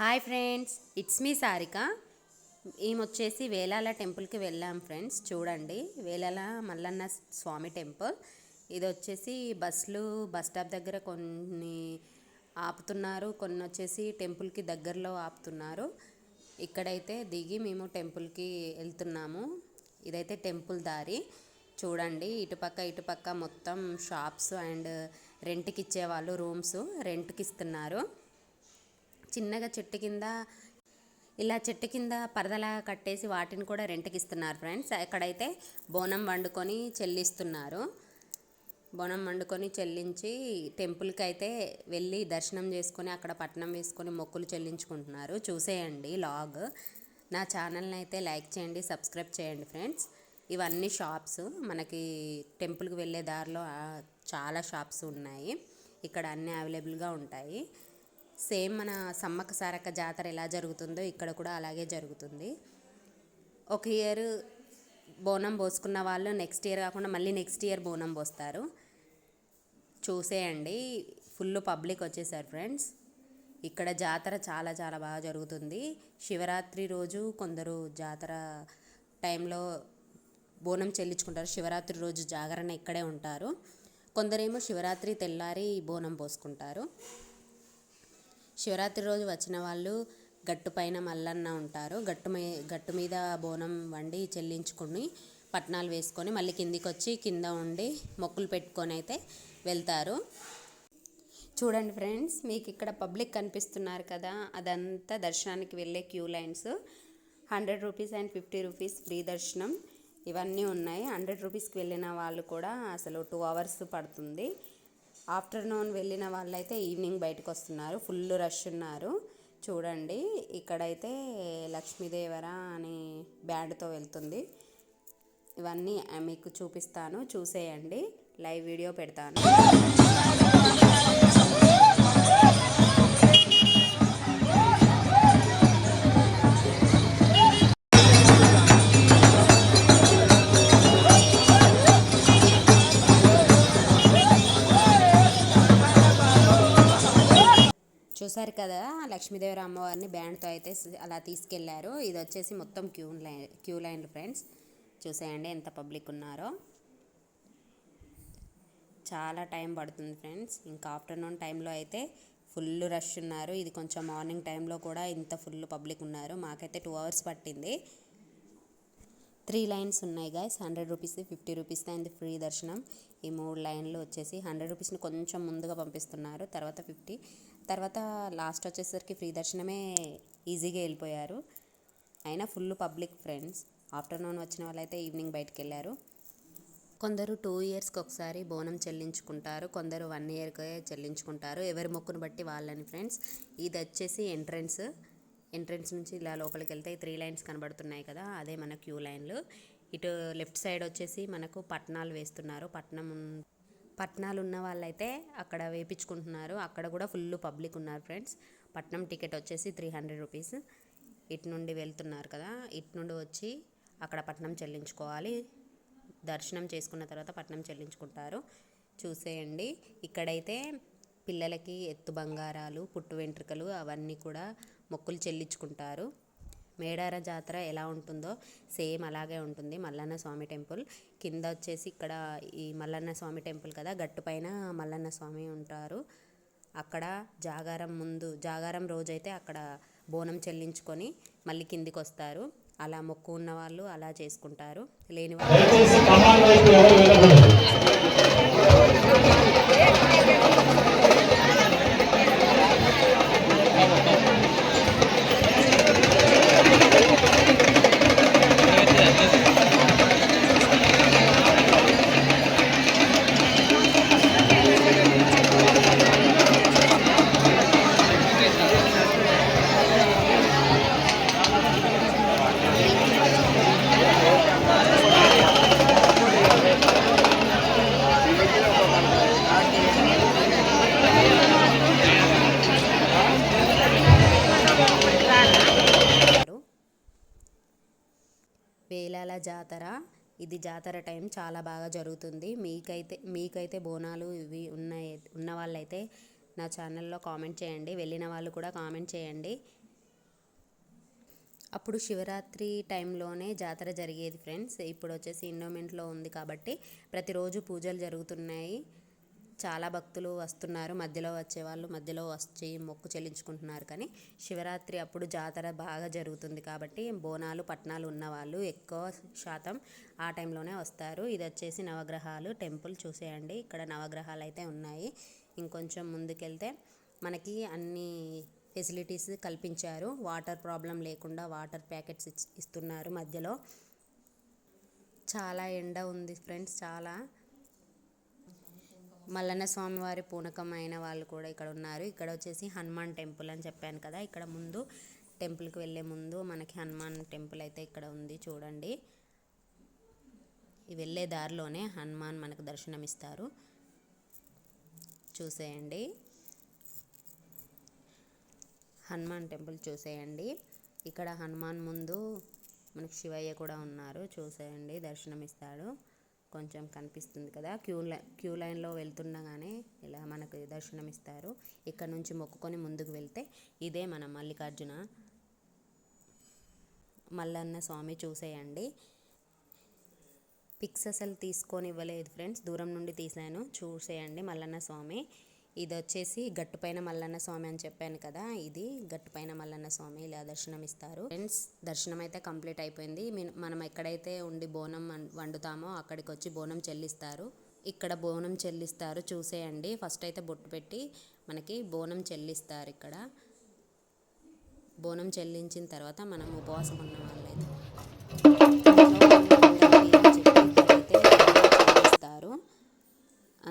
Hi friends it's me Sarika. వచ్చేసి వేలాల టెంపుల్కి వెళ్ళాం ఫ్రెండ్స్ చూడండి. వేలాల మల్లన్న స్వామి టెంపుల్. ఇది వచ్చేసి బస్సులు బస్ స్టాప్ దగ్గర కొన్ని ఆపుతున్నారు కొన్ని వచ్చేసి టెంపుల్కి దగ్గరలో ఆపుతున్నారు. ఇక్కడైతే దిగి మేము టెంపుల్కి వెళ్తున్నాము. ఇదైతే టెంపుల్ దారి. చూడండి ఇటుపక్క ఇటుపక్క మొత్తం షాప్స్ అండ్ రెంట్కి ఇచ్చేవాళ్ళు రూమ్స్ రెంట్కి ఇస్తున్నారు చిన్నగా చెట్టు కింద ఇలా చెట్టు కింద పరదలా కట్టేసి వాటిని కూడా రెంట్కి ఇస్తున్నారు ఫ్రెండ్స్. అక్కడైతే బోనం వండుకొని చెల్లిస్తున్నారు. బోనం వండుకొని చెల్లించి టెంపుల్కి అయితే వెళ్ళి దర్శనం చేసుకొని అక్కడ పట్నం వేసుకొని మొక్కులు చెల్లించుకుంటున్నారు. చూసేయండి లాగ్. నా ఛానల్ని అయితే లైక్ చేయండి సబ్స్క్రైబ్ చేయండి ఫ్రెండ్స్. ఇవన్నీ షాప్స్. మనకి టెంపుల్కి వెళ్ళే దారిలో చాలా షాప్స్ ఉన్నాయి. ఇక్కడ అన్నీ అవైలబుల్గా ఉంటాయి. సేమ్ మన సమ్మక్క సారక్క జాతర ఎలా జరుగుతుందో ఇక్కడ కూడా అలాగే జరుగుతుంది. ఒక ఇయర్ బోనం పోసుకున్న వాళ్ళు నెక్స్ట్ ఇయర్ కాకుండా మళ్ళీ నెక్స్ట్ ఇయర్ బోనం పోస్తారు. చూసేయండి. ఫుల్ పబ్లిక్ వచ్చేసారు ఫ్రెండ్స్. ఇక్కడ జాతర చాలా చాలా బాగా జరుగుతుంది. శివరాత్రి రోజు కొందరు జాతర టైంలో బోనం చెల్లించుకుంటారు. శివరాత్రి రోజు జాగరణ ఇక్కడే ఉంటారు. కొందరేమో శివరాత్రి తెల్లారి బోనం పోసుకుంటారు. శివరాత్రి రోజు వచ్చిన వాళ్ళు గట్టు పైన మల్లన్న ఉంటారు. గట్టు మీ గట్టు మీద బోనం వండి చెల్లించుకుని పట్నాలు వేసుకొని మళ్ళీ కిందికి వచ్చి కింద ఉండి మొక్కులు పెట్టుకొని అయితే వెళ్తారు. చూడండి ఫ్రెండ్స్ మీకు ఇక్కడ పబ్లిక్ కనిపిస్తున్నారు కదా అదంతా దర్శనానికి వెళ్ళే queue lines. Hundred rupees and fifty rupees free దర్శనం. ఇవన్నీ ఉన్నాయి. హండ్రెడ్ రూపీస్కి వెళ్ళిన వాళ్ళు కూడా అసలు టూ అవర్స్ పడుతుంది. ఆఫ్టర్నూన్ వెళ్ళిన వాళ్ళైతే ఈవినింగ్ బయటకు వస్తున్నారు ఫుల్ రష్ ఉన్నారు. చూడండి ఇక్కడైతే లక్ష్మీదేవర అని బ్యాండ్తో వెళ్తుంది. ఇవన్నీ మీకు చూపిస్తాను. చూసేయండి. లైవ్ వీడియో పెడతాను. చూసారు కదా లక్ష్మీదేవి అమ్మవారిని బ్యాండ్తో అయితే అలా తీసుకెళ్ళారు. ఇది వచ్చేసి మొత్తం queue line queue line friends. చూసేయండి ఎంత పబ్లిక్ ఉన్నారో. చాలా టైం పడుతుంది ఫ్రెండ్స్. ఇంకా ఆఫ్టర్నూన్ టైంలో అయితే ఫుల్ రష్ ఉన్నారు. ఇది కొంచెం మార్నింగ్ టైంలో కూడా ఇంత ఫుల్ పబ్లిక్ ఉన్నారు. మాకైతే టూ అవర్స్ పట్టింది. త్రీ లైన్స్ ఉన్నాయి guys hundred rupees fifty rupees and free దర్శనం. ఈ మూడు లైన్లు వచ్చేసి హండ్రెడ్ రూపీస్ని కొంచెం ముందుగా పంపిస్తున్నారు తర్వాత ఫిఫ్టీ. తర్వాత లాస్ట్ వచ్చేసరికి ఫ్రీ దర్శనమే ఈజీగా వెళ్ళిపోయారు. అయినా ఫుల్ పబ్లిక్ ఫ్రెండ్స్ ఆఫ్టర్నూన్ వచ్చిన వాళ్ళైతే ఈవినింగ్ బయటకు వెళ్ళారు. కొందరు టూ ఇయర్స్కి ఒకసారి బోనం చెల్లించుకుంటారు కొందరు వన్ ఇయర్కే చెల్లించుకుంటారు. ఎవరి మొక్కును బట్టి వాళ్ళని ఫ్రెండ్స్ ఇది వచ్చేసి ఎంట్రన్స్ ఎంట్రన్స్ నుంచి ఇలా లోపలికి వెళ్తే త్రీ లైన్స్ కనబడుతున్నాయి కదా అదే మన క్యూ లైన్లు. ఇటు లెఫ్ట్ సైడ్ వచ్చేసి మనకు పట్నాలు వేస్తున్నారు. పట్నం పట్నాలు ఉన్న వాళ్ళైతే అక్కడ వేపించుకుంటున్నారు. అక్కడ కూడా ఫుల్ పబ్లిక్ ఉన్నారు ఫ్రెండ్స్. పట్నం టికెట్ వచ్చేసి త్రీ హండ్రెడ్ రూపీస్. ఇటు నుండి వెళ్తున్నారు కదా ఇటు నుండి వచ్చి అక్కడ పట్నం చెల్లించుకోవాలి. దర్శనం చేసుకున్న తర్వాత పట్నం చెల్లించుకుంటారు. చూసేయండి. ఇక్కడైతే పిల్లలకి ఎత్తు బంగారాలు పుట్టు వెంట్రుకలు అవన్నీ కూడా మొక్కులు చెల్లించుకుంటారు. మేడార జాతర ఎలా ఉంటుందో సేమ్ అలాగే ఉంటుంది. మల్లన్న స్వామి టెంపుల్. కింద వచ్చేసి ఇక్కడ ఈ మల్లన్న స్వామి టెంపుల్ కదా గట్టు పైన మల్లన్న స్వామి ఉంటారు. అక్కడ జాగారం ముందు జాగారం రోజైతే అక్కడ బోనం చెల్లించుకొని మళ్ళీ కిందికి వస్తారు అలా మొక్కు ఉన్న వాళ్ళు అలా చేసుకుంటారు. లేని వాళ్ళు జాతర. ఇది జాతర టైం చాలా బాగా జరుగుతుంది. మీకైతే మీకైతే బోనాలు ఇవి ఉన్నాయి ఉన్న వాళ్ళైతే నా ఛానల్లో కామెంట్ చేయండి. వెళ్ళిన వాళ్ళు కూడా కామెంట్ చేయండి. అప్పుడు శివరాత్రి టైంలోనే జాతర జరిగేది ఫ్రెండ్స్. ఇప్పుడు వచ్చేసి ఇండోమెంట్లో ఉంది కాబట్టి ప్రతిరోజు పూజలు జరుగుతున్నాయి. చాలా భక్తులు వస్తున్నారు. మధ్యలో వచ్చే వాళ్ళు మధ్యలో వచ్చి మొక్కు చెల్లించుకుంటున్నారు. కానీ శివరాత్రి అప్పుడు జాతర బాగా జరుగుతుంది కాబట్టి బోనాలు పట్నాలు ఉన్నవాళ్ళు ఎక్కువ శాతం ఆ టైంలోనే వస్తారు. ఇది వచ్చేసి నవగ్రహాలు టెంపుల్ చూసేయండి. ఇక్కడ నవగ్రహాలు అయితే ఉన్నాయి. ఇంకొంచెం ముందుకెళ్తే మనకి అన్ని ఫెసిలిటీస్ కల్పించారు. వాటర్ ప్రాబ్లం లేకుండా వాటర్ ప్యాకెట్స్ ఇస్తున్నారు మధ్యలో. చాలా ఎండ ఉంది ఫ్రెండ్స్ చాలా మల్లన్న స్వామివారి పూనకం అయిన వాళ్ళు కూడా ఇక్కడ ఉన్నారు. ఇక్కడ వచ్చేసి హనుమాన్ టెంపుల్ అని చెప్పాను కదా. ఇక్కడ ముందు టెంపుల్కి వెళ్ళే ముందు మనకి హనుమాన్ టెంపుల్ అయితే ఇక్కడ ఉంది చూడండి. వెళ్ళే దారిలోనే హనుమాన్ మనకు దర్శనమిస్తారు. చూసేయండి. హనుమాన్ టెంపుల్ చూసేయండి. ఇక్కడ హనుమాన్ ముందు మనకి శివయ్య కూడా ఉన్నారు. చూసేయండి దర్శనం ఇస్తాడు కొంచెం కనిపిస్తుంది కదా. క్యూ లైన్ క్యూ లైన్లో వెళ్తుండగానే ఇలా మనకు దర్శనం ఇస్తారు ఇక్కడ నుంచి మొక్కుకొని ముందుకు వెళ్తే ఇదే మన మల్లికార్జున. మల్లన్న స్వామి చూసేయండి. పిక్స్ అసలు తీసుకొని ఇవ్వలేదు ఫ్రెండ్స్. దూరం నుండి తీసాను చూసేయండి మల్లన్న స్వామి. ఇది వచ్చేసి గట్టుపైన మల్లన్న స్వామి అని చెప్పాను కదా ఇది గట్టుపైన మల్లన్న స్వామి ఇలా దర్శనం ఇస్తారు ఫ్రెండ్స్ దర్శనం అయితే కంప్లీట్ అయిపోయింది. మీ- మనం ఎక్కడైతే ఉండి బోనం వండుతామో అక్కడికి వచ్చి బోనం చెల్లిస్తారు. ఇక్కడ బోనం చెల్లిస్తారు చూసేయండి. ఫస్ట్ అయితే బొట్టు పెట్టి మనకి బోనం చెల్లిస్తారు ఇక్కడ. బోనం చెల్లించిన తర్వాత మనం ఉపవాసం ఉన్న వాళ్ళైతే.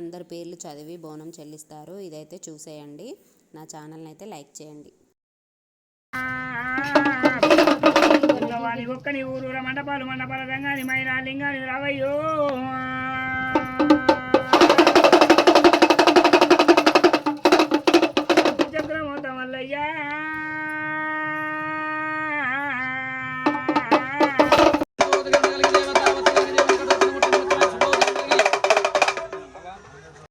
అందరి పేర్లు చదివి బోనం చెల్లిస్తారు. ఇదైతే చూసేయండి. నా ఛానల్ని అయితే లైక్ చేయండి. వాని ఒక్కని ఊరూర మండపాలు మండపాల రంగాని మైనా లింగాని రావయ్యో.